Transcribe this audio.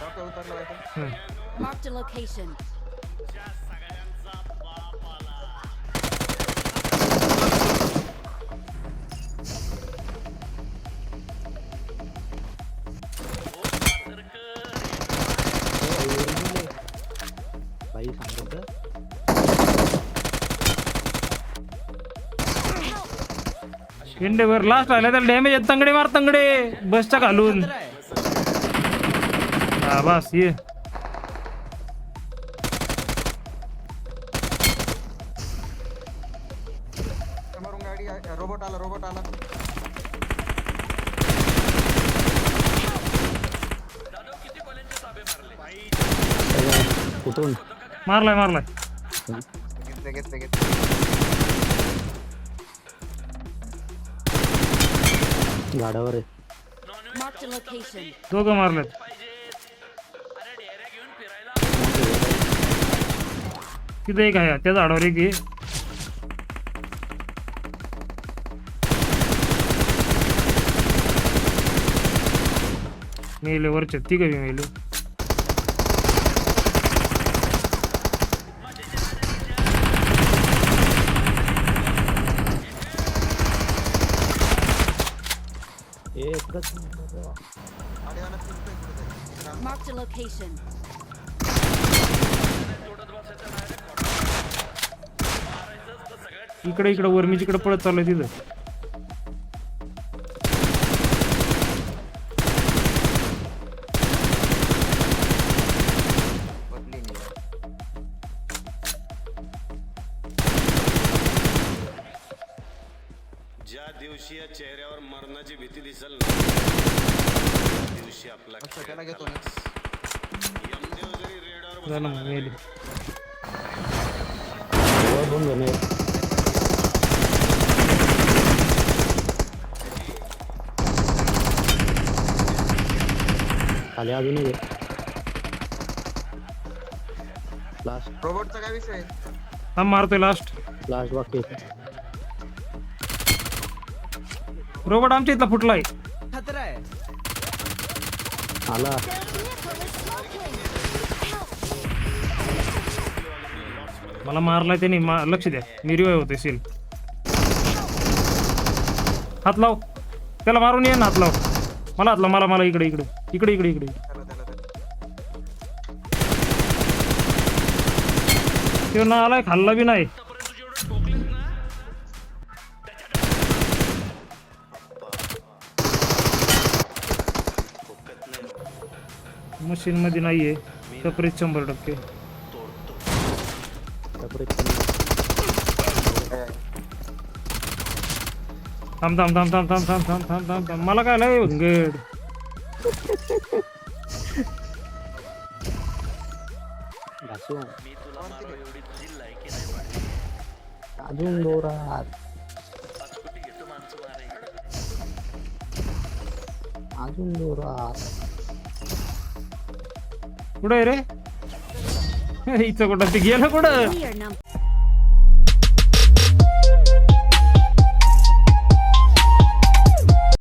Doctor उतरलं पाहिजे. Marked a location. बाई सांगत इंडेवर लास्ट आला त्याला डॅमेज आहे तंगडे मार तंगडे बसच्या घालून बस ये गाडी रोबोट आला रोबोट आला कुठून मारलाय मारलाय घेतले घेतले घेतले झाडावर आहे Marked a location. दोघं मारलेत तिथं एक आहे त्या झाडावर एक आहे मेले वरचे तिघ बी मेले. Marked a location. इकडे इकडे वर मी जिकडे पळत चाललोय तिथं. ज्या दिवशी या चेहऱ्यावर मरणाची भीती दिसल ना त्या दिवशी आपला अच्छा, खेळ त्याला घेतो मी. खलास. यमदेव जरी रेडावर झालं मग बसला मेले खाली अजून. लास्ट रोबोटचा काय विषय हा मारतोय लास्ट लास्ट बाकी आहे. रोबोट आमच्या इथला फुटलाय. आला. मला मारलाय त्याने मा- लक्ष द्या. मी रिवाय होते सील. हात लाव. त्याला मारून ये ना हात लाव. मला हात लाव मला मला इकडे इकडे. इकडे इकडे इकडे. तो ना आलाय खाल्ला बी नाही. मशीन मध्ये नाहीये. कपरीत शंभर टक्के. थांब थांब थांब थांब थांब थांब थांब थांब थांब थांब. मला काय अजून अजून कुठं आहे रे इथं कुठं ते गेलं कुठं